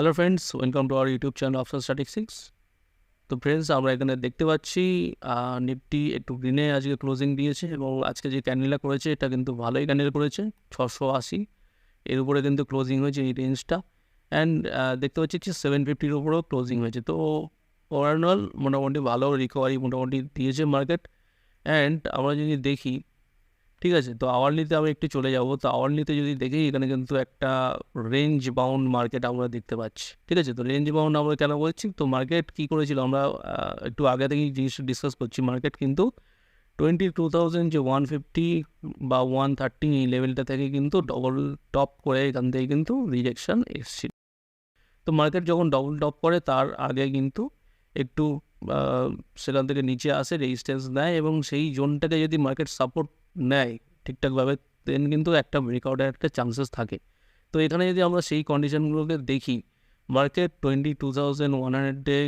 Hello friends welcome to our YouTube channel option statistics তো friends আমরা এখানে দেখতে পাচ্ছি নিফটি একটু গ্রিনে আজকে ক্লোজিং দিয়েছে এবং আজকে যে ক্যান্ডেলটা করেছে, এটা কিন্তু ভালোই ক্যান্ডেল করেছে ছশো আশি। এর উপরে কিন্তু ক্লোজিং হয়েছে এই রেঞ্জটা অ্যান্ড দেখতে পাচ্ছি যে সেভেন ফিফটির উপরেও ক্লোজিং হয়েছে। তো ওভারঅল মোটামুটি ভালো রিকভারি মোটামুটি দিয়েছে মার্কেট অ্যান্ড আমরা যদি দেখি ঠিক আছে? তো আওয়ারলিতে আমি একটু চলে যাব। তো আওয়ারলিতে যদি দেখি, এখানে কিন্তু একটা রেঞ্জ বাউন্ড মার্কেট আমরা দেখতে পাচ্ছি। ঠিক আছে? তো রেঞ্জ বাউন্ড আমরা কেন বলছি? তো মার্কেট কী করেছিল? আমরা একটু আগে থেকেই জিনিসটা ডিসকাস করছি। মার্কেট কিন্তু টোয়েন্টি টু থাউজেন্ড যে ওয়ান ফিফটি বা ওয়ান থার্টি এই লেভেলটা থেকে কিন্তু ডবল টপ করে এখান থেকে কিন্তু রিজেকশন এসছিল। তো মার্কেট যখন ডবল টপ করে, তার আগে কিন্তু একটু সেখান থেকে নিচে আসে রেজিস্ট্যান্স নেয় এবং সেই জোনটাকে যদি মার্কেট সাপোর্ট নেয় ঠিকঠাকভাবে দেন কিন্তু একটা ব্রেকআউটের একটা চান্সেস থাকে। তো এখানে যদি আমরা সেই কন্ডিশনগুলোকে দেখি market twenty two thousand one হান্ড্রেডে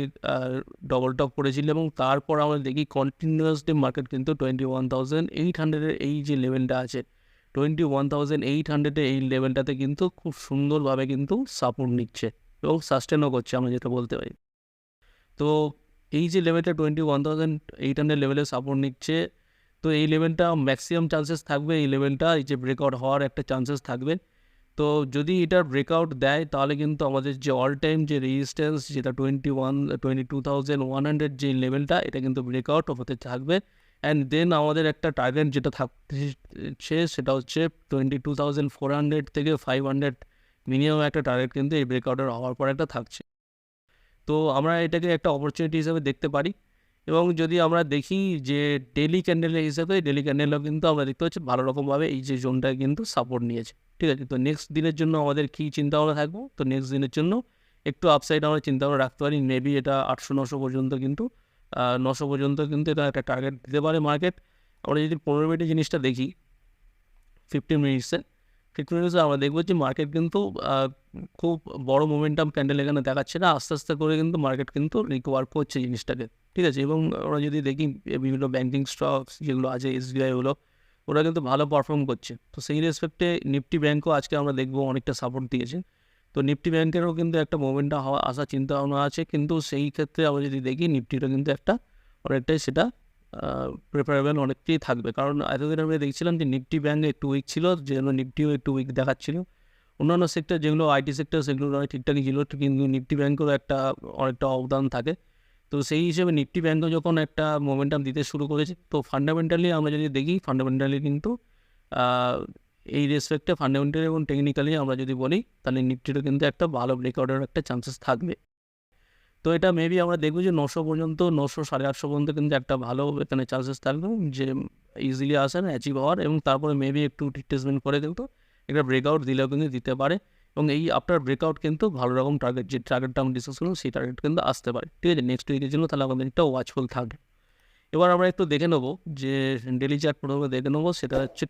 ডবল টপ করেছিল এবং তারপর আমরা দেখি কন্টিনিউয়াসলি মার্কেট কিন্তু টোয়েন্টি ওয়ান থাউজেন্ড এইট হান্ড্রেডের এই যে লেভেলটা আছে টোয়েন্টি ওয়ান থাউজেন্ড এইট হান্ড্রেডের এই লেভেলটাতে কিন্তু খুব সুন্দরভাবে কিন্তু সাপোর্ট নিচ্ছে এবং সাস্টেনও করছে আমরা যেটা বলতে পারি। তো এই যে লেভেলটা twenty one thousand eight hundred লেভেলে সাপোর্ট নিচ্ছে তো এই লেভেলটা ম্যাক্সিমাম চান্সেস থাকবে, এই লেভেলটা এই যে ব্রেকআউট হওয়ার একটা চান্সেস থাকবে। তো যদি এটার ব্রেকআউট দেয়, তাহলে কিন্তু আমাদের যে অল টাইম যে রেজিস্ট্যান্স যেটা twenty one twenty two thousand one hundred যে লেভেলটা এটা কিন্তু ব্রেকআউট হতে থাকবে। অ্যান্ড দেন আমাদের একটা টার্গেট যেটা থাকছে সেটা হচ্ছে twenty two thousand four hundred থেকে ফাইভ হান্ড্রেড মিনিমাম একটা টার্গেট কিন্তু এই ব্রেকআউটের হওয়ার পর একটা থাকছে। তো আমরা এটাকে একটা অপরচুনিটি হিসেবে দেখতে পারি। এবং যদি আমরা দেখি যে ডেলি ক্যান্ডেলের হিসাবে ডেলি ক্যান্ডেলও কিন্তু আমরা দেখতে পাচ্ছি ভালো রকমভাবে এই যে জোনটা কিন্তু সাপোর্ট নিয়েছে। ঠিক আছে? তো নেক্সট দিনের জন্য আমাদের কী চিন্তা ভাবনা থাকব? তো নেক্সট দিনের জন্য একটু আপসাইড আমরা চিন্তা ভাবনা রাখতে পারি। মেবি এটা আটশো নশো পর্যন্ত কিন্তু নশো পর্যন্ত কিন্তু এটা একটা টার্গেট দিতে পারে মার্কেট আমরা যদি পনেরো মিনিটের জিনিসটা দেখি ফিফটিন মিনিটসে ফিফটিন মিনিটসে আমরা দেখব যে মার্কেট কিন্তু খুব বড় মোমেন্টাম ক্যান্ডেল এখানে দেখাচ্ছে না। আস্তে আস্তে করে কিন্তু মার্কেট কিন্তু রিকভার করছে জিনিসটাকে। ঠিক আছে? এবং ওরা যদি দেখি বিভিন্ন ব্যাঙ্কিং স্টকস যেগুলো আছে এস এসবিআইগুলো ওরা কিন্তু ভালো পারফর্ম করছে। তো সেই রেসপেক্টে নিফটি ব্যাঙ্কও আজকে আমরা দেখব অনেকটা সাপোর্ট দিয়েছে। তো নিফটি ব্যাংকেরও কিন্তু একটা মোমেন্টটা হওয়া, আসার চিন্তা ভাবনা আছে। কিন্তু সেই ক্ষেত্রে আমরা যদি দেখি নিফটিটা কিন্তু একটা অনেকটাই সেটা প্রেফারেবল অনেকটাই থাকবে। কারণ এতদিন আমরা দেখছিলাম যে নিফটি ব্যাঙ্ক একটু উইক ছিল যে জন্য নিফটিও একটু উইক দেখাচ্ছিল। অন্যান্য সেক্টর যেগুলো আইটি সেক্টর সেগুলো অনেক ঠিকঠাকই ছিল, কিন্তু নিফটি ব্যাঙ্কেরও একটা অনেকটা অবদান থাকে। তো সেই হিসেবে নিফটি ব্যাঙ্কও যখন একটা মোমেন্টাম দিতে শুরু করেছে, তো ফান্ডামেন্টালি আমরা যদি দেখি ফান্ডামেন্টালি কিন্তু এই রেসপেক্টে ফান্ডামেন্টালি এবং টেকনিক্যালি আমরা যদি বলি, তাহলে নিফটিরও কিন্তু একটা ভালো ব্রেকআউটের একটা চান্সেস থাকবে। তো এটা মেবি আমরা দেখব যে নশো পর্যন্ত, নশো সাড়ে আটশো পর্যন্ত কিন্তু একটা ভালো এখানে চান্সেস থাকবে, যে ইজিলি আসে না অ্যাচিভ হওয়ার এবং তারপরে মেবি একটু রিট্রেসমেন্ট করে কিন্তু একটা ব্রেকআউট দিলেও কিন্তু দিতে পারে। এবং এই আফটার ব্রেকআউট কিন্তু ভালো রকম টার্গেট যে টার্গেটটা আমি ডিসকাস করলাম, সেই টার্গেট কিন্তু আসতে পারে। ঠিক আছে? নেক্সট উইকের জন্য তাহলে আমাদের একটা ওয়াচফুল থাকবে এবার আমরা একটু দেখে নেব, যে ডেলি চার্ট প্রথমে দেখে নেব, সেটা হচ্ছে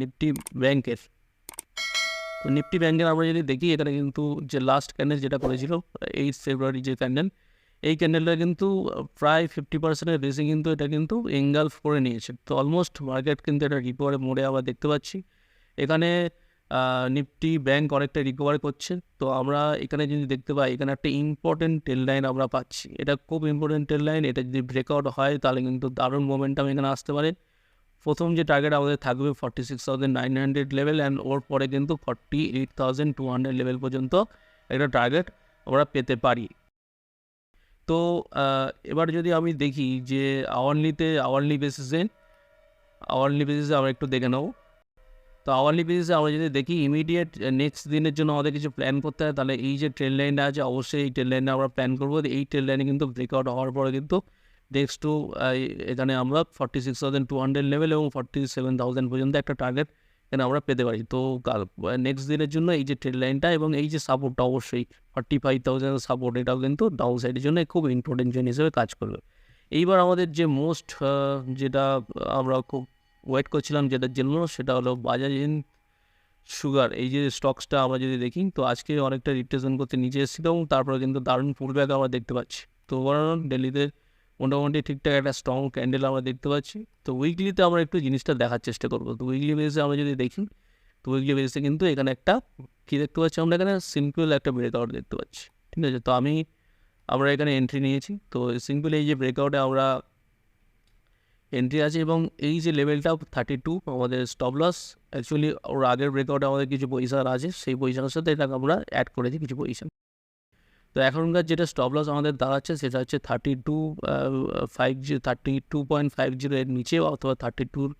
নিফটি ব্যাংকের তো নিফটি ব্যাংকের আমরা যদি দেখি, এখানে কিন্তু যে লাস্ট ক্যান্ডেল যেটা করেছিল এইট ফেব্রুয়ারি যে ক্যান্ডেল এই ক্যান্ডেলটা কিন্তু প্রায় ফিফটি পার্সেন্টের বেশি কিন্তু এটা কিন্তু এঙ্গালফ করে নিয়েছে। তো অলমোস্ট মার্কেট কিন্তু এটা রিকভারে মোড়ে আবার দেখতে পাচ্ছি। এখানে নিফটি ব্যাংক অনেকটা রিকভার করছে। তো আমরা এখানে যদি দেখতে পাই, এখানে একটা ইম্পর্টেন্ট টেল লাইন আমরা পাচ্ছি। এটা খুব ইম্পর্টেন্ট টেল লাইন এটা যদি ব্রেকআউট হয়, তাহলে কিন্তু দারুণ মোমেন্টাম এখানে আসতে পারে। প্রথম যে টার্গেট আমাদের থাকবে forty six thousand nine hundred level and ওর পরে কিন্তু forty eight thousand two hundred level পর্যন্ত একটা টার্গেট আমরা পেতে পারি। তো এবার যদি আমি দেখি যে আওয়ারলিতে আওয়ারলি বেসিসে আওয়ারলি বেসিসে আমরা একটু দেখে নেব। তো আওয়ারলি বেসিসে আমরা যদি দেখি ইমিডিয়েট নেক্সট দিনের জন্য আমাদের কিছু প্ল্যান করতে হয়, তাহলে এই যে ট্রেন লাইনটা আছে, অবশ্যই এই ট্রেন লাইনে আমরা প্ল্যান করব। এই ট্রেন লাইনে কিন্তু ব্রেকআউট হওয়ার পরে কিন্তু নেক্সট টু এখানে আমরা forty six thousand two hundred level এবং ফর্টি সেভেন থাউজেন্ড পর্যন্ত একটা টার্গেট এখানে আমরা পেতে পারি। তো নেক্সট দিনের জন্য এই যে ট্রেন লাইনটা এবং এই যে সাপোর্টটা অবশ্যই ফর্টি ফাইভ থাউজেন্ড সাপোর্ট এটাও কিন্তু ডাউন সাইডের জন্য খুব ইম্পর্টেন্ট জিনিস হিসেবে কাজ করবে। এইবার আমাদের যে মোস্ট যেটা আমরা খুব ওয়েট করছিলাম যেটার জন্য সেটা হলো বাজাজ ইন সুগার। এই যে স্টকসটা আমরা যদি দেখি, তো আজকে অনেকটা রিপ্রেজেন্ট করতে নিচে এসেছিল এবং তারপরে কিন্তু দারুণ পুলব্যাক আমরা দেখতে পাচ্ছি। তো ওভারঅল ডেলিতে মোটামুটি ঠিকঠাক একটা স্ট্রং ক্যান্ডেল আমরা দেখতে পাচ্ছি। তো উইকলিতে আমরা একটু জিনিসটা দেখার চেষ্টা করব। তো উইকলি বেসে আমরা যদি দেখি, তো উইকলি বেসে কিন্তু এখানে একটা কী দেখতে পাচ্ছি আমরা এখানে? সিম্পল একটা ব্রেকআউট দেখতে পাচ্ছি। ঠিক আছে? তো আমি, আমরা এখানে এন্ট্রি নিয়েছি। তো সিম্পল এই যে ব্রেকআউটে আমরা এন্ট্রি আছে এবং এই যে লেভেলটা থার্টি টু আমাদের স্টপ লস অ্যাকচুয়ালি ওর আগের ব্রেকআউটে আমাদের কিছু পজিশন আছে, সেই পজিশনের সাথে এটাকে আমরা অ্যাড করেছি কিছু পজিশন তো এখনকার যেটা স্টপ লস আমাদের দাঁড়াচ্ছে, সেটা হচ্ছে thirty two five zero thirty two point five zero এর নিচে অথবা থার্টি টুর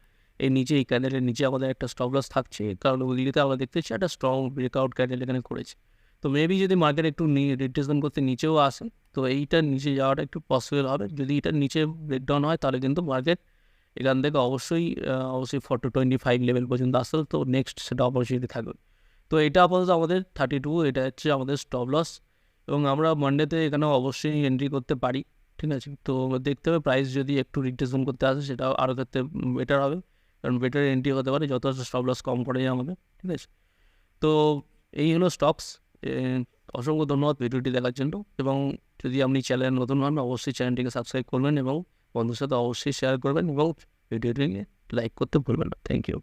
এর নিচে, এই ক্যান্ডেলের নিচে আমাদের একটা স্টপ লস থাকছে। কারণ উইকলিতে আমরা দেখতেছি একটা স্ট্রং ব্রেকআউট ক্যান্ডেল এখানে করেছে। তো মেবি যদি মার্কেট একটু রিট্রেসমেন্ট করতে নিচেও আসে, তো এইটার নিচে যাওয়াটা একটু পসিবল হবে। যদি এটার নিচে ব্রেকডাউন হয়, তাহলে কিন্তু মার্কেট এখান থেকে অবশ্যই অবশ্যই four two twenty five level পর্যন্ত আসতে তো নেক্সট সেটা অপরচুনিটি থাকবে। তো এটা আপাতত আমাদের থার্টি টু এটা হচ্ছে আমাদের স্টপ লস এবং আমরা মানডেতে এখানে অবশ্যই এন্ট্রি করতে পারি, ঠিক আছে? তো দেখতে হবে প্রাইস যদি একটু রিট্রেসমেন্ট করতে আসে সেটা আরও ক্ষেত্রে বেটার হবে। কারণ বেটার এন্ট্রি হতে পারে, যত স্টপ লস কম করে যায় আমাদের, ঠিক আছে? তো এই হলো স্টকস অসংখ্য ধন্যবাদ ভিডিওটি দেখার জন্য এবং যদি আপনি চ্যানেল নতুন হন, অবশ্যই চ্যানেলটিকে সাবস্ক্রাইব করবেন এবং বন্ধুর সাথে অবশ্যই শেয়ার করবেন এবং ভিডিওটিকে লাইক করতে ভুলবেন না। Thank you